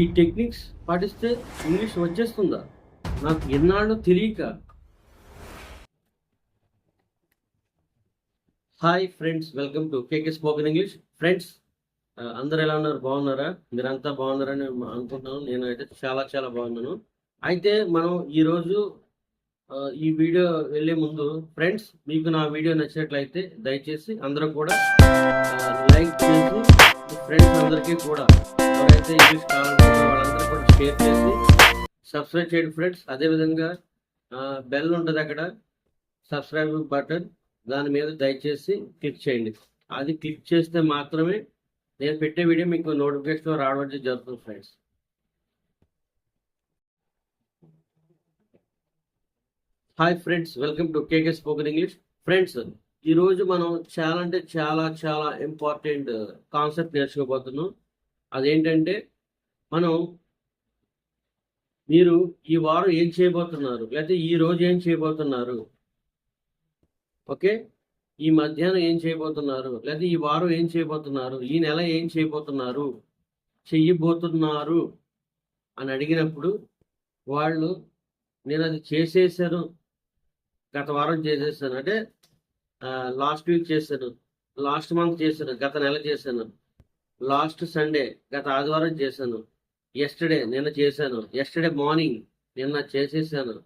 ఈ టెక్నిక్స్ పాటిస్తే ఇంగ్లీష్ వచ్చేస్తుందా? నాకు ఎన్నాళ్ళు తెలియక. Hi friends welcome to KK spoken English. Friends అందరు ఎలా ఉన్నారు? బాగున్నారా? మీరంతా బాగున్నారని అనుకుంటున్నాను. నేను అయితే చాలా చాలా బాగున్నాను. అయితే మనం ఈరోజు ఈ వీడియో వెళ్ళే ముందు ఫ్రెండ్స్ మీకు నా వీడియో నచ్చినట్లయితే దయచేసి అందరూ కూడా లైక్ చేసి ఫ్రెండ్స్ అందరికీ కూడా ఎవరైతే ఇంగ్లీష్ కావాలనుకుంటున్నారో వాళ్ళందరూ కూడా షేర్ చేసి సబ్స్క్రైబ్ చేయండి ఫ్రెండ్స్ అదేవిధంగా బెల్ ఉంటుంది అక్కడ సబ్స్క్రైబ్ బటన్ దాని మీద దయచేసి క్లిక్ చేయండి. అది క్లిక్ చేస్తే మాత్రమే నేను పెట్టే వీడియో మీకు నోటిఫికేషన్ రావడం జరుగుతుంది friends hi friends welcome to KK spoken English friends ఈ రోజు మనం చాలా అంటే చాలా చాలా ఇంపార్టెంట్ కాన్సెప్ట్ నేర్చుకోబోతున్నాం. అదేంటంటే మనం మీరు ఈ వారం ఏం చేయబోతున్నారు? లేకపోతే ఈ రోజు ఏం చేయబోతున్నారు? ఓకే? ఈ మధ్యాహ్నం ఏం చేయబోతున్నారు? లేకపోతే ఈ వారం ఏం చేయబోతున్నారు? ఈ నెల ఏం చేయబోతున్నారు? చెయ్యబోతున్నారు? అని అడిగినప్పుడు వాళ్ళు నేను అది చేసేసాను. గత వారం చేసేసాను. అంటే లాస్ట్ వీక్ చేశాను. లాస్ట్ మంత్ చేశాను. గత నెల చేశాను. లాస్ట్ సండే గత ఆదివారం చేశాను. ఎస్టర్డే నిన్న చేశాను. ఎస్టర్డే మార్నింగ్ నిన్న చేసేసాను.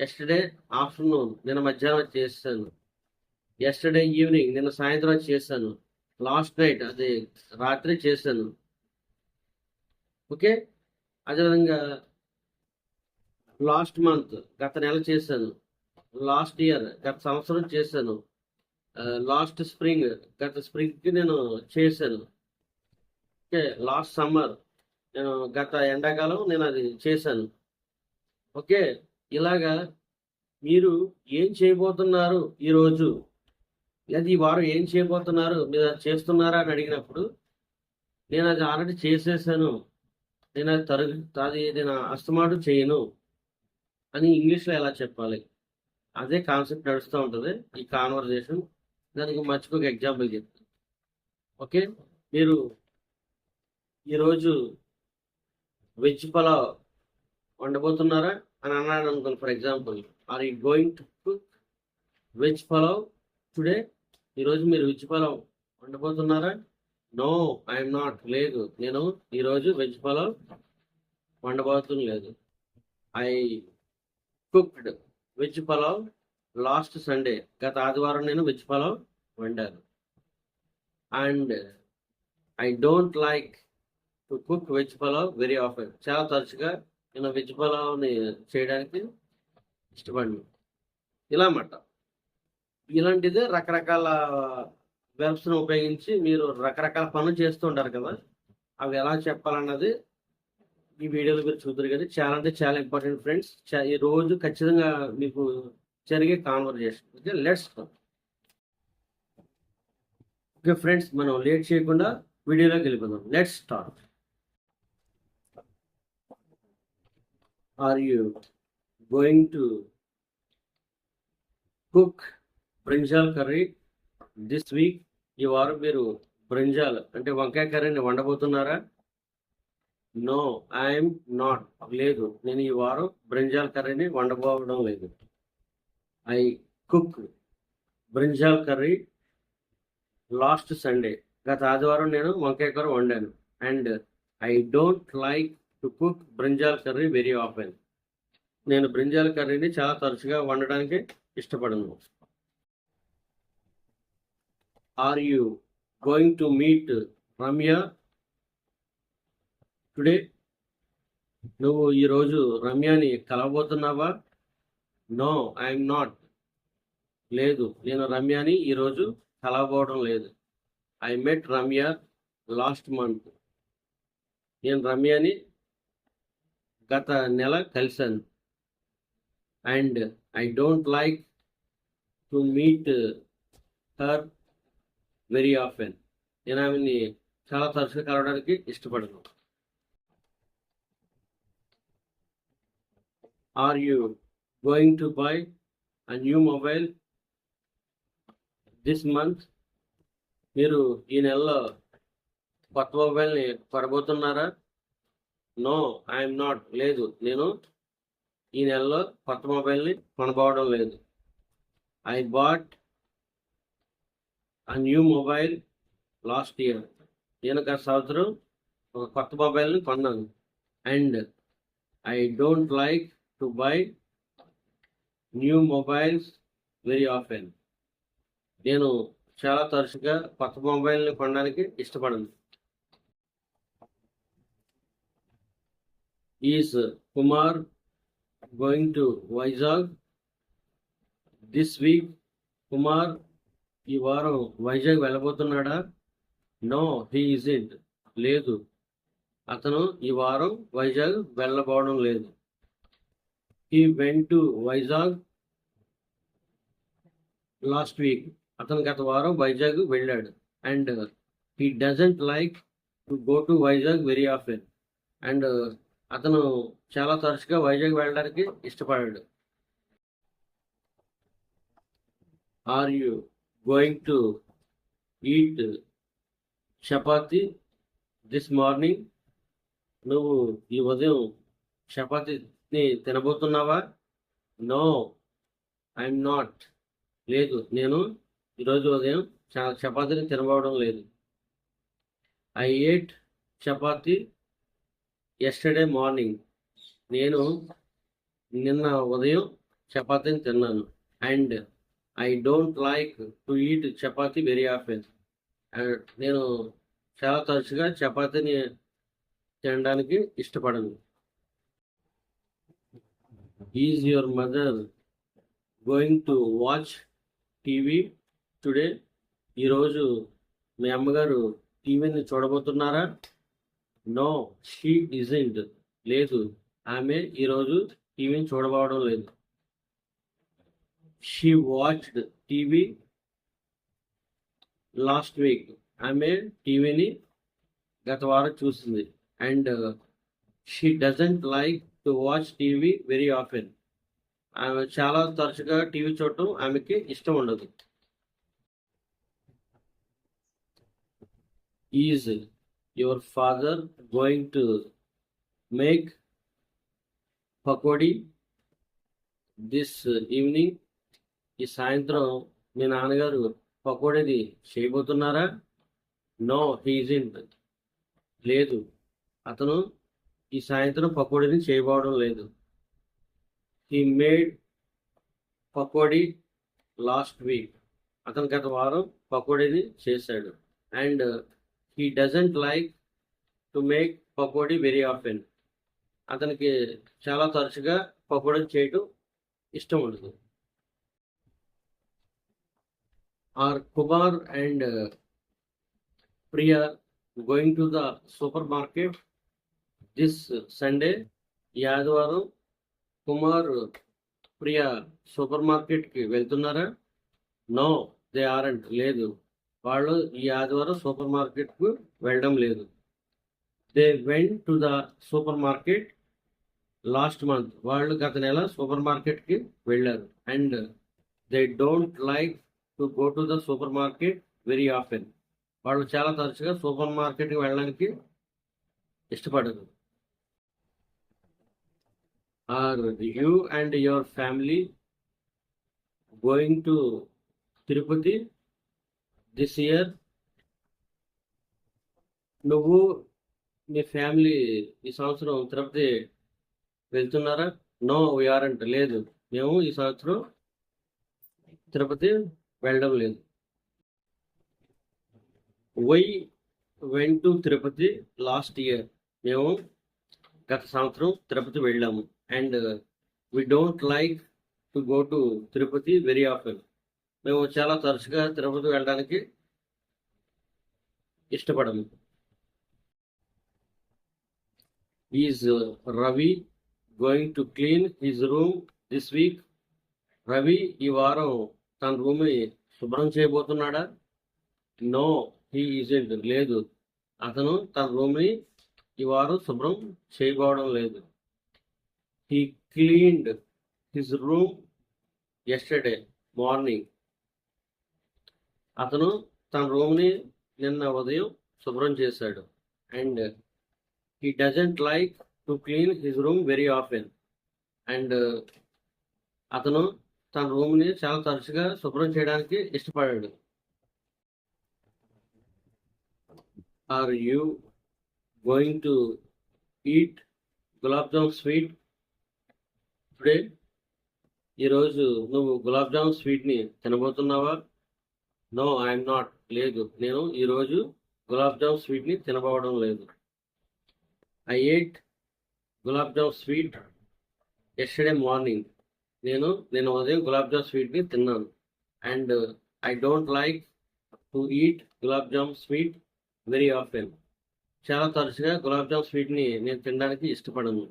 ఎస్టర్డే ఆఫ్టర్నూన్ నిన్న మధ్యాహ్నం చేశాను. ఎస్టర్డే ఈవినింగ్ నిన్న సాయంత్రం చేశాను. లాస్ట్ నైట్ అది రాత్రి చేశాను. ఓకే అదేవిధంగా లాస్ట్ మంత్ గత నెల చేశాను. లాస్ట్ ఇయర్ గత సంవత్సరం చేశాను. లాస్ట్ స్ప్రింగ్ గత స్ప్రింగ్కి నేను చేశాను. ఓకే లాస్ట్ సమ్మర్ నేను గత ఎండాకాలం నేను అది చేశాను. ఓకే ఇలాగా మీరు ఏం చేయబోతున్నారు ఈరోజు? లేదా ఈ వారం ఏం చేయబోతున్నారు? మీరు అది చేస్తున్నారా అని అడిగినప్పుడు నేను అది ఆల్రెడీ చేసేసాను. నేను అది తరుగు అది నేను అస్తమాటు చేయను అని ఇంగ్లీష్లో ఎలా చెప్పాలి? అదే కాన్సెప్ట్ నడుస్తూ ఉంటుంది ఈ కాన్వర్జేషన్. దానికి మర్చిపోక ఎగ్జాంపుల్ చెప్తాను ఓకే? మీరు ఈరోజు వెజ్ పలావ్ వండబోతున్నారా అని అన్నాడు అనుకోండి for example are you going to cook veg pulao today ఈరోజు మీరు వెజ్ పలావ్ వండబోతున్నారా? నో ఐఎమ్ నాట్ లేదు. నేను ఈరోజు వెజ్ పలావ్ వండబోతున్న లేదు I cooked veg pulao last Sunday గత ఆదివారం నేను వెజ్ పలావ్ వండాను. And I don't like to cook veg pulao very often. చాలా తరచుగా నేను వెజ్ పలావ్ని చేయడానికి ఇష్టపడిన. ఇలా అన్నమాట. ఇలాంటిదే రకరకాల వెబ్స్ని ఉపయోగించి మీరు రకరకాల పనులు చేస్తూ ఉంటారు కదా అవి ఎలా చెప్పాలన్నది ఈ వీడియోలో మీరు చూద్దరు కానీ చాలా అంటే చాలా ఇంపార్టెంట్ ఫ్రెండ్స్. ఈ రోజు ఖచ్చితంగా మీకు జరిగే conversation okay let's okay friends మనం లేట్ చేయకుండా వీడియోలోకి వెళ్ళిపోదాం. Let's start are you going to cook brinjal curry this week ఈ వారం మీరు బ్రింజాల్ అంటే వంకాయ కర్రీని వండబోతున్నారా? నో ఐఎమ్ నాట్ లేదు నేను ఈ వారం బ్రింజాల్ కర్రీని వండబోవడం లేదు. I cook brinjal curry last Sunday. గత ఆదివారం నేను వంకాయ కూర వండాను. And I don't like to cook brinjal curry very often. నేను బ్రింజాల్ కర్రీని చాలా తరచుగా వండడానికి ఇష్టపడను. Are you going to meet Ramya? Today నువ్వు ఈరోజు రమ్యని కలవబోతున్నావా? No I'm not. లేదు నేను రమ్యని ఈరోజు కలవబోవడం లేదు. I met Ramya last month. నేను రమ్యని గత నెల కలిశాను. And I don't like to meet her very often. నేను ఆమెని చాలా తరచుగా కలవడానికి ఇష్టపడను. Are you going to buy a new mobile this month మీరు ఈ నెలలో కొత్త మొబైల్ని కొనబోతున్నారా? నో ఐఎమ్ నాట్ లేదు. నేను ఈ నెలలో కొత్త మొబైల్ని కొనబోవడం లేదు. I bought a new mobile last year నేను గత సంవత్సరం ఒక కొత్త మొబైల్ని కొన్నాను. And I don't like to buy new mobiles very often. నేను చాలా తరచుగా కొత్త మొబైల్ని కొనడానికి ఇష్టపడను. Is Kumar going to Vizag this week Kumar ఈ వారం వైజాగ్ వెళ్ళబోతున్నాడా? నో హీ ఇట్ లేదు. అతను ఈ వారం వైజాగ్ వెళ్ళబోవడం లేదు. He went to Vizag last week అతను గత వారం వైజాగ్ వెళ్ళాడు. And he doesn't like to go to Vizag very often and అతను చాలా తరచుగా వైజాగ్ వెళ్ళడానికి ఇష్టపడాడు. Are you going to eat chapati this morning నువ్వు ఈ ఉదయం చపాతి తినబోతున్నావా? No I'm not. లేదు నేను ఈరోజు ఉదయం చ- చపాతీని తినబోవడం లేదు. I ate chapati yesterday morning. నేను నిన్న ఉదయం చపాతీని తిన్నాను. And I don't like to eat chapati very often. నేను చాలా తరచుగా చపాతీని తినడానికి ఇష్టపడను. Is your mother going to watch TV today ఈరోజు మీ అమ్మగారు టీవీని చూడబోతున్నారా? నో షీ ఇజెంట్ లేదు ఆమె ఈరోజు టీవీని చూడబోవడం లేదు. She watched TV last week ఆమె టీవీని గత వారం చూసింది. And she doesn't like to watch TV very often ఆమె చాలా తరచుగా టీవీ చూడటం ఆమెకి ఇష్టం ఉండదు. Is your father going to make pakodi this evening ఈ సాయంత్రం మీ నాన్నగారు పకోడీది చేయబోతున్నారా? నో హీజింట్ లేదు. అతను ఈ సాయంత్రం పకోడీని చేయబోవడం లేదు. He made pakodi last week అతను గత వారం పకోడీని చేశాడు. And he doesn't like to make pakodi very often అతనికి చాలా తరచుగా పకోడీ చేయటం ఇష్టం ఉండదు. Are Kumar and Priya going to the supermarket this Sunday ఈ ఆదివారం కుమార్ ప్రియ సూపర్ మార్కెట్కి వెళ్తున్నారా? నో దే ఆరంట్ లేదు. వాళ్ళు ఈ ఆదివారం సూపర్ మార్కెట్కు వెళ్ళడం లేదు. They went to the supermarket last month. వాళ్ళు గత నెల సూపర్ మార్కెట్కి వెళ్ళారు. And they don't like to go to the supermarket very often. వాళ్ళు చాలా తరచుగా సూపర్ మార్కెట్కి వెళ్ళడానికి ఇష్టపడరు. Are you and your family going to Tirupati this year? నువ్వు మీ ఫ్యామిలీ ఈ సంవత్సరం తిరుపతి వెళ్తున్నారా? నో వీఆర్ంట్ లేదు. మేము ఈ సంవత్సరం తిరుపతి వెళ్ళడం లేదు. We went to Tirupati last year మేము గత సంవత్సరం తిరుపతి వెళ్ళాము. And we don't like to go to Tirupati very often మేము చాలా తరచుగా తిరుపతి వెళ్ళడానికి ఇష్టపడము. Is Ravi going to clean his room this week Ravi ఈ వారం తన రూమ్ శుభ్రం చేయబోతున్నాడా? నో హీ ఈజెంట్ లేదు. అతను తన రూమ్ని ఈ వారం శుభ్రం చేయబోవడం లేదు. He cleaned his room yesterday morning అతను తన రూమ్ని నిన్న ఉదయం శుభ్రం చేశాడు. And he doesn't like to clean his room very often and అతను తన రూమ్ని చాలా తరచుగా శుభ్రం చేయడానికి ఇష్టపడాడు. Are you going to eat gulab jam sweet today ఈరోజు నువ్వు గులాబ్ జామ్ స్వీట్ని తినబోతున్నావా? నో ఐఎమ్ నాట్ లేదు. నేను ఈరోజు గులాబ్ జామ్ స్వీట్ని తినబోవడం లేదు. I ate gulab jam sweet yesterday morning నేను నేను ఉదయం గులాబ్ జామ్ స్వీట్ని తిన్నాను. And I don't like to eat gulab jam sweet very often చాలా తరచుగా గులాబ్ జామ్ స్వీట్ని నేను తినడానికి ఇష్టపడను.